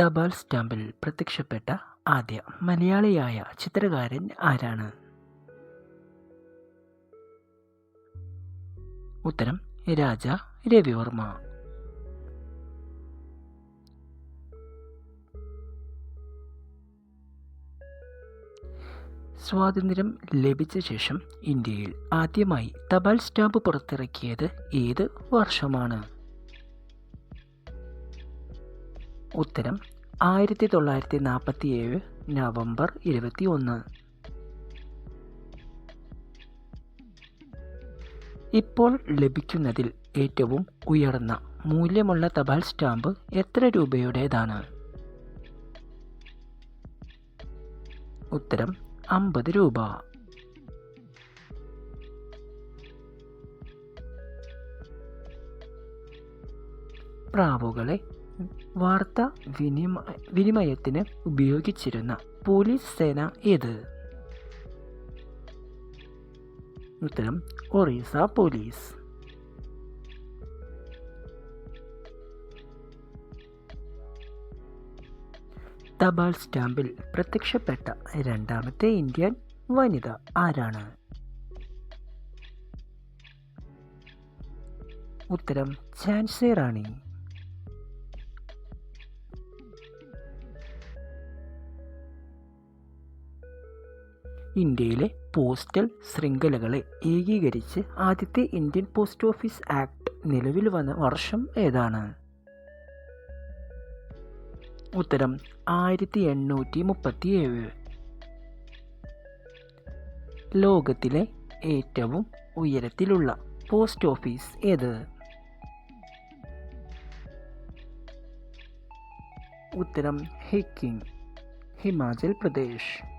തപാൽ സ്റ്റാമ്പിൽ പ്രത്യക്ഷപ്പെട്ട ആദ്യ മലയാളിയായ ചിത്രകാരൻ ആരാണ്? ഉത്തരം രാജ രവിവർമ്മ. സ്വാതന്ത്ര്യം ലഭിച്ച ശേഷം ഇന്ത്യയിൽ ആദ്യമായി തപാൽ സ്റ്റാമ്പ് പുറത്തിറക്കിയത് ഏത് വർഷമാണ്? ഉത്തരം ആയിരത്തി തൊള്ളായിരത്തി നാൽപ്പത്തി ഏഴ് നവംബർ ഇരുപത്തി ഒന്ന് ഇപ്പോൾ ലഭിക്കുന്നതിൽ ഏറ്റവും ഉയർന്ന മൂല്യമുള്ള തപാൽ സ്റ്റാമ്പ് എത്ര രൂപയുടേതാണ്? ഉത്തരം അമ്പത് രൂപ. പ്രാവുകളെ വാർത്താ വിനിമ വിനിമയത്തിന് ഉപയോഗിച്ചിരുന്ന പോലീസ് സേന ഏത്? ഉത്തരം ഒറീസ പോലീസ്. തപാൽ സ്റ്റാമ്പിൽ പ്രത്യക്ഷപ്പെട്ട രണ്ടാമത്തെ ഇന്ത്യൻ വനിത ആരാണ്? ഉത്തരം ഝാൻസി റാണി ഇന്ത്യയിലെ പോസ്റ്റൽ ശൃംഖലകളെ ഏകീകരിച്ച് ആദ്യത്തെ ഇന്ത്യൻ പോസ്റ്റ് ഓഫീസ് ആക്ട് നിലവിൽ വന്ന വർഷം ഏതാണ്? ഉത്തരം ആയിരത്തി എണ്ണൂറ്റി മുപ്പത്തി ഏഴ് ലോകത്തിലെ ഏറ്റവും ഉയരത്തിലുള്ള പോസ്റ്റ് ഓഫീസ് ഏത്? ഉത്തരം ഹിക്കിംഗ് ഹിമാചൽ പ്രദേശ്.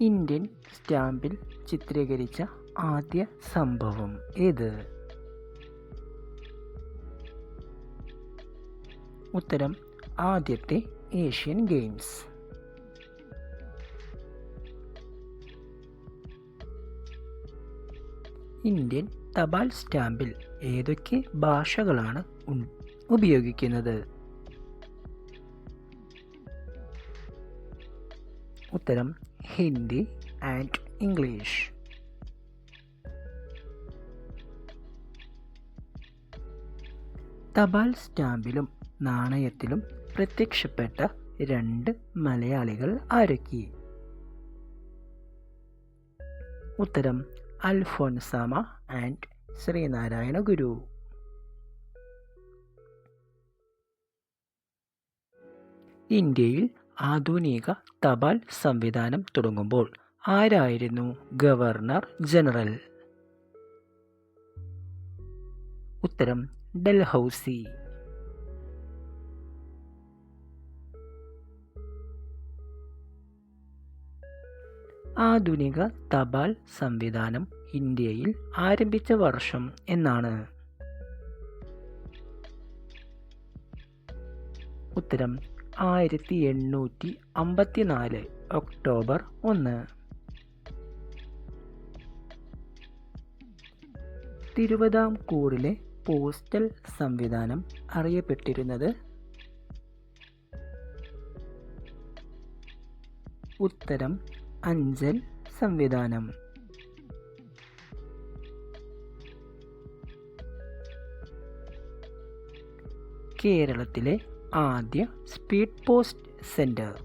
ഇന്ത്യൻ സ്റ്റാമ്പിൽ ചിത്രീകരിച്ച ആദ്യ സംഭവം ഏത്? ഉത്തരം ആദ്യത്തെ ഏഷ്യൻ ഗെയിംസ്. ഇന്ത്യൻ തപാൽ സ്റ്റാമ്പിൽ ഏതൊക്കെ ഭാഷകളാണ് ഉപയോഗിക്കുന്നത്? ഉത്തരം ഹിന്ദി ആൻഡ് ഇംഗ്ലീഷ്. തപാൽ സ്റ്റാമ്പിലും നാണയത്തിലും പ്രത്യക്ഷപ്പെട്ട രണ്ട് മലയാളികൾ ആരൊക്കെ? ഉത്തരം അൽഫോൻസാമ ആൻഡ് ശ്രീനാരായണ ഗുരു. ഇന്ത്യയിൽ ആധുനിക തപാൽ സംവിധാനം തുടങ്ങുമ്പോൾ ആരായിരുന്നു ഗവർണർ ജനറൽ? ഉത്തരം ഡൽഹൌസി. ആധുനിക തപാൽ സംവിധാനം ഇന്ത്യയിൽ ആരംഭിച്ച വർഷം എന്നാണ്. ഉത്തരം ആയിരത്തി എണ്ണൂറ്റി അമ്പത്തിനാല് ഒക്ടോബർ ഒന്ന്. തിരുവിതാംകൂറിലെ പോസ്റ്റൽ സംവിധാനം അറിയപ്പെട്ടിരുന്നത് ഉത്തരം അഞ്ചൽ സംവിധാനം. കേരളത്തിലെ ആദ്യ സ്പീഡ് പോസ്റ്റ് സെന്റർ.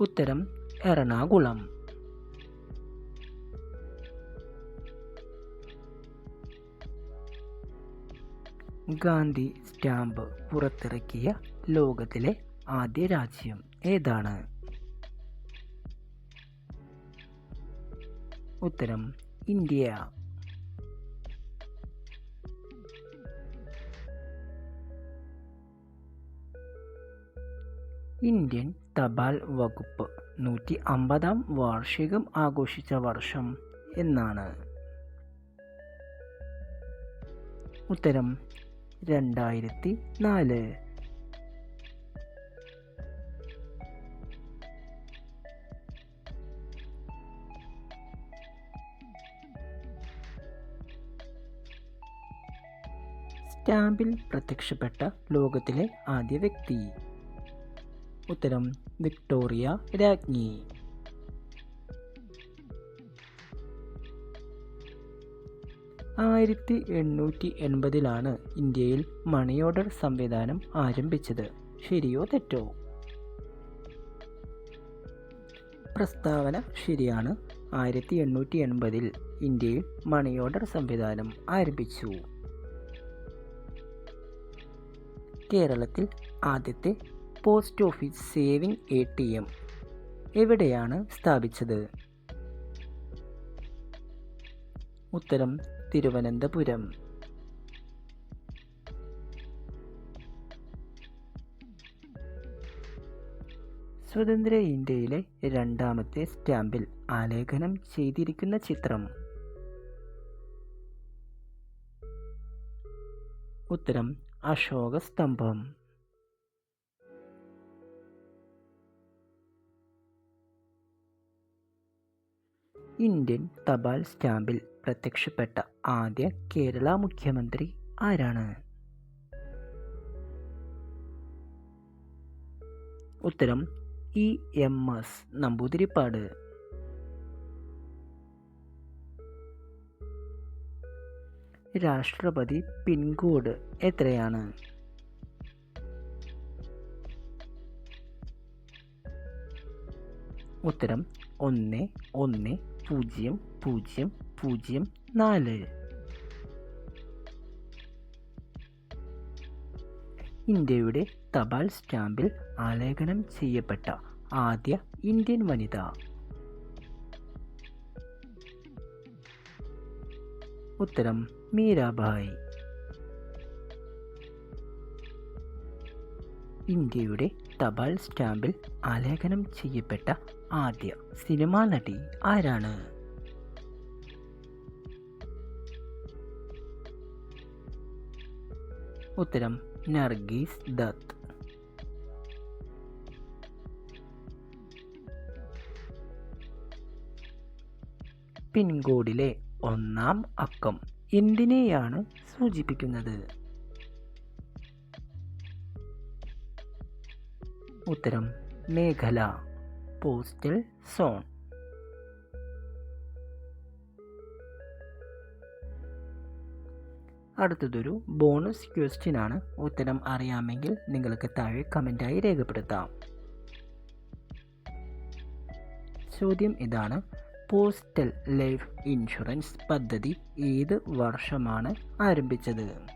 ഉത്തരം എറണാകുളം. ഗാന്ധി സ്റ്റാമ്പ് പുറത്തിറക്കിയ ലോകത്തിലെ ആദ്യ രാജ്യം ഏതാണ്? ഉത്തരം ഇന്ത്യ. ഇന്ത്യൻ തപാൽ വകുപ്പ് നൂറ്റി അമ്പതാം വാർഷികം ആഘോഷിച്ച വർഷം എന്നാണ്. ഉത്തരം രണ്ടായിരത്തി നാല് സ്റ്റാമ്പിൽ പ്രത്യക്ഷപ്പെട്ട ലോകത്തിലെ ആദ്യ വ്യക്തി. ഉത്തരം വിക്ടോറിയ രാജ്ഞി. ആയിരത്തി എണ്ണൂറ്റി എൺപതിലാണ് ഇന്ത്യയിൽ മണി ഓർഡർ സംവിധാനം ആരംഭിച്ചത്. ശരിയോ തെറ്റോ? പ്രസ്താവന ശരിയാണ്. ആയിരത്തി എണ്ണൂറ്റി എൺപതിൽ ഇന്ത്യയിൽ മണി ഓർഡർ സംവിധാനം ആരംഭിച്ചു. കേരളത്തിൽ ആദ്യത്തെ post office saving A T M എവിടെയാണ് സ്ഥാപിച്ചത്? ഉത്തരം തിരുവനന്തപുരം. സ്വതന്ത്ര ഇന്ത്യയിലെ രണ്ടാമത്തെ സ്റ്റാമ്പിൽ ആലേഖനം ചെയ്തിരിക്കുന്ന ചിത്രം. ഉത്തരം അശോക ഇന്ത്യൻ തപാൽ സ്റ്റാമ്പിൽ പ്രത്യക്ഷപ്പെട്ട ആദ്യ കേരള മുഖ്യമന്ത്രി ആരാണ്? ഉത്തരം ഇ എം എസ് നമ്പൂതിരിപ്പാട്. രാഷ്ട്രപതി പിൻകോഡ് എത്രയാണ്? ഉത്തരം ഒന്ന് ഒന്ന് പൂജ്യം പൂജ്യം പൂജ്യം നാല് ഇന്ത്യയുടെ തപാൽ സ്റ്റാമ്പിൽ ആലേഖനം ചെയ്യപ്പെട്ട ആദ്യ ഇന്ത്യൻ വനിത. ഉത്തരം മീരാബായി ഇന്ത്യയുടെ തപാൽ സ്റ്റാമ്പിൽ ആലേഖനം ചെയ്യപ്പെട്ട ആദ്യ സിനിമാ നടി ആരാണ്? ഉത്തരം നർഗീസ് ദത്ത്. പിൻകോഡിലെ ഒന്നാം അക്കം എന്തിനെയാണ് സൂചിപ്പിക്കുന്നത്? ഉത്തരം. മേഖല. Postal zone. അടുത്തതൊരു ബോണസ് ക്വസ്റ്റ്യൻ ആണ് ഉത്തരം അറിയാമെങ്കിൽ നിങ്ങൾക്ക് താഴെ കമന്റായി രേഖപ്പെടുത്താം. ചോദ്യം ഇതാണ്. പോസ്റ്റൽ ലൈഫ് ഇൻഷുറൻസ് പദ്ധതി ഏത് വർഷമാണ് ആരംഭിച്ചത്?